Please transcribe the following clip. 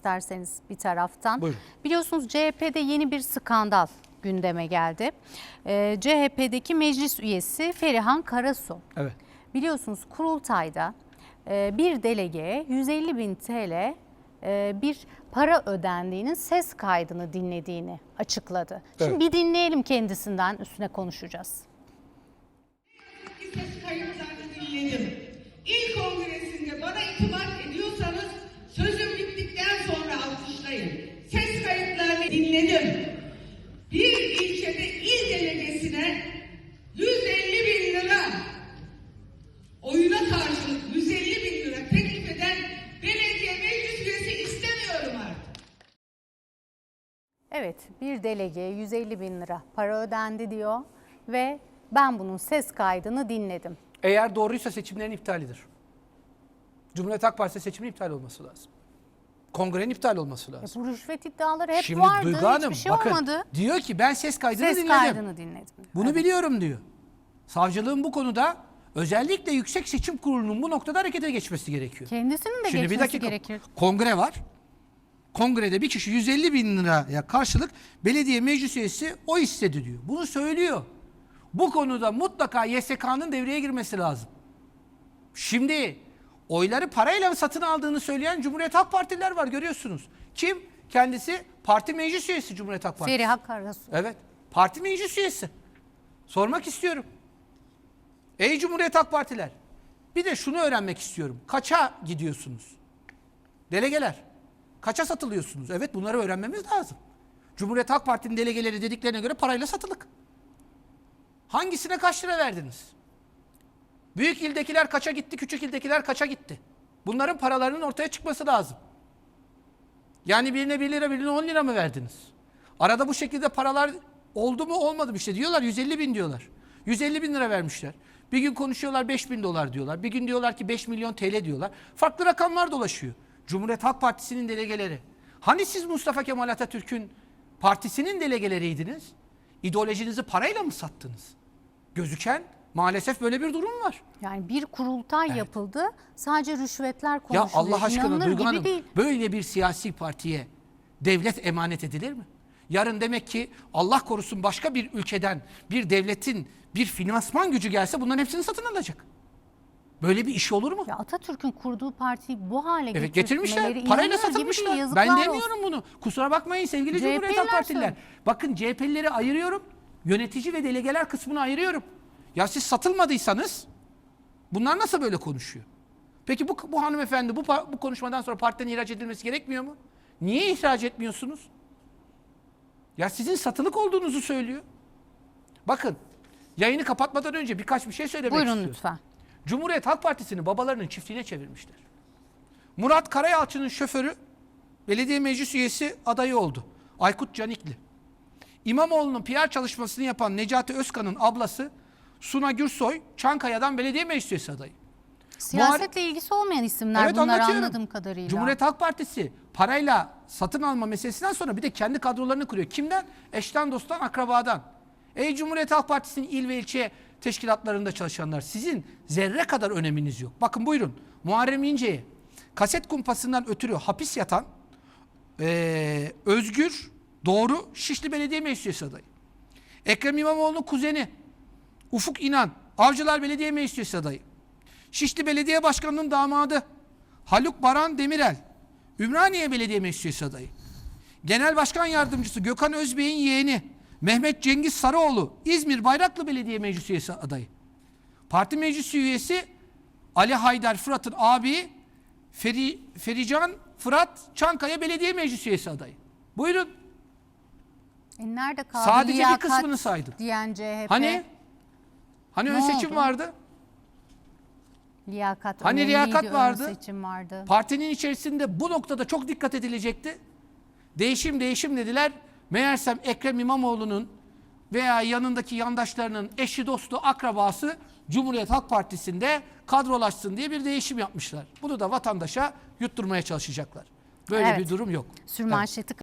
isterseniz bir taraftan. Buyurun. Biliyorsunuz CHP'de yeni bir skandal gündeme geldi. Ee, CHP'deki meclis üyesi Ferihan Karasu. Evet. Biliyorsunuz kurultayda e, bir delege 150 bin TL e, bir para ödendiğinin ses kaydını dinlediğini açıkladı. Evet. Şimdi bir dinleyelim kendisinden üstüne konuşacağız. Ses kaydını dinledim. İlk 10 Evet bir delegeye 150 bin lira para ödendi diyor ve ben bunun ses kaydını dinledim. Eğer doğruysa seçimlerin iptalidir. Cumhuriyet Halk Partisi seçimin iptal olması lazım. Kongrenin iptal olması E, lazım. bu rüşvet iddiaları hep Şimdi vardı Duygu Hanım hiçbir şey bakın olmadı. diyor ki ben ses kaydını Ses dinledim. kaydını dinledim. Bunu biliyorum diyor. Savcılığın bu konuda özellikle Yüksek Seçim Kurulu'nun bu noktada harekete geçmesi gerekiyor. Kendisinin de Şimdi geçmesi bir dakika. gerekir. Kongre var. Kongrede bir kişi 150 bin liraya karşılık belediye meclis üyesi o istedi diyor. Bunu söylüyor. Bu konuda mutlaka YSK'nın devreye girmesi lazım. Şimdi oyları parayla satın aldığını söyleyen Cumhuriyet Halk Partililer var görüyorsunuz. Kim? Kendisi parti meclis üyesi Cumhuriyet Halk Partisi. Feriha Karasu. Evet. Parti meclis üyesi. Sormak istiyorum. Ey Cumhuriyet Halk Partiler. Bir de şunu öğrenmek istiyorum. Kaça gidiyorsunuz? Delegeler. Kaça satılıyorsunuz? Evet bunları öğrenmemiz lazım. Cumhuriyet Halk Parti'nin delegeleri dediklerine göre parayla satılık. Hangisine kaç lira verdiniz? Büyük ildekiler kaça gitti, küçük ildekiler kaça gitti? Bunların paralarının ortaya çıkması lazım. Yani birine 1 lira birine 10 lira mı verdiniz? Arada bu şekilde paralar oldu mu olmadı mı işte diyorlar 150 bin diyorlar. 150 bin lira vermişler. Bir gün konuşuyorlar 5 bin dolar diyorlar. Bir gün diyorlar ki 5 milyon TL diyorlar. Farklı rakamlar dolaşıyor. Cumhuriyet Halk Partisi'nin delegeleri. Hani siz Mustafa Kemal Atatürk'ün partisinin delegeleриydiniz? İdeolojinizi parayla mı sattınız? Gözüken maalesef böyle bir durum var. Yani bir kurultay yapıldı. Sadece rüşvetler Ya konuşuluyor. Allah aşkına İnanılır Duygu Hanım değil. böyle bir siyasi partiye devlet emanet edilir mi? Yarın demek ki Allah korusun başka bir ülkeden bir devletin bir finansman gücü gelse bunların hepsini satın alacak. Böyle bir iş olur mu? Ya Atatürk'ün kurduğu partiyi bu hale Evet getirmişler. Parayla satılmışlar. Ben olsun. demiyorum bunu. Kusura bakmayın sevgili CHP'liler Cumhuriyet Halk Partililer. Bakın CHP'lileri ayırıyorum. Yönetici ve delegeler kısmını ayırıyorum. Ya siz satılmadıysanız bunlar nasıl böyle konuşuyor? Peki bu, bu hanımefendi bu, bu konuşmadan sonra partiden ihraç edilmesi gerekmiyor mu? Niye ihraç etmiyorsunuz? Ya sizin satılık olduğunuzu söylüyor. Bakın yayını kapatmadan önce birkaç bir şey söylemek Buyurun istiyorum. lütfen. Cumhuriyet Halk Partisi'ni babalarının çiftliğine çevirmişler. Murat Karayalçı'nın şoförü belediye meclis üyesi adayı oldu. Aykut Canikli. İmamoğlu'nun PR çalışmasını yapan Necati Özkan'ın ablası Suna Gürsoy Çankaya'dan belediye meclis üyesi adayı. Siyasetle ilgisi olmayan isimler Evet, bunlar anladığım kadarıyla. Cumhuriyet Halk Partisi parayla satın alma meselesinden sonra bir de kendi kadrolarını kuruyor. Kimden? Eşten, dosttan, akrabadan. Ey Cumhuriyet Halk Partisi'nin il ve ilçe teşkilatlarında çalışanlar sizin zerre kadar öneminiz yok. Bakın buyurun Muharrem İnce'ye kaset kumpasından ötürü hapis yatan eee, Özgür Doğru Şişli Belediye Meclis Üyesi adayı. Ekrem İmamoğlu'nun kuzeni Ufuk İnan Avcılar Belediye Meclis Üyesi adayı. Şişli Belediye Başkanı'nın damadı Haluk Baran Demirel, Ümraniye Belediye Meclis Üyesi adayı. Genel Başkan Yardımcısı Gökhan Özbey'in yeğeni Mehmet Cengiz Sarıoğlu, İzmir Bayraklı Belediye Meclis Üyesi adayı. Parti Meclis Üyesi Ali Haydar Fırat'ın abi Feri, Ferican Fırat Çankaya Belediye Meclis Üyesi adayı. Buyurun. E nerede kaldı Sadece bir kısmını saydım. Diyen CHP. Hani? Hani Ne ön seçim oldu? vardı? Liyakat Hani liyakat ön vardı? seçim vardı. Partinin içerisinde bu noktada çok dikkat edilecekti. Değişim değişim dediler. Meğersem Ekrem İmamoğlu'nun veya yanındaki yandaşlarının eşi dostu akrabası Cumhuriyet Halk Partisi'nde kadrolaşsın diye bir değişim yapmışlar. Bunu da vatandaşa yutturmaya çalışacaklar. Böyle Evet. bir durum yok. Sürmanşeti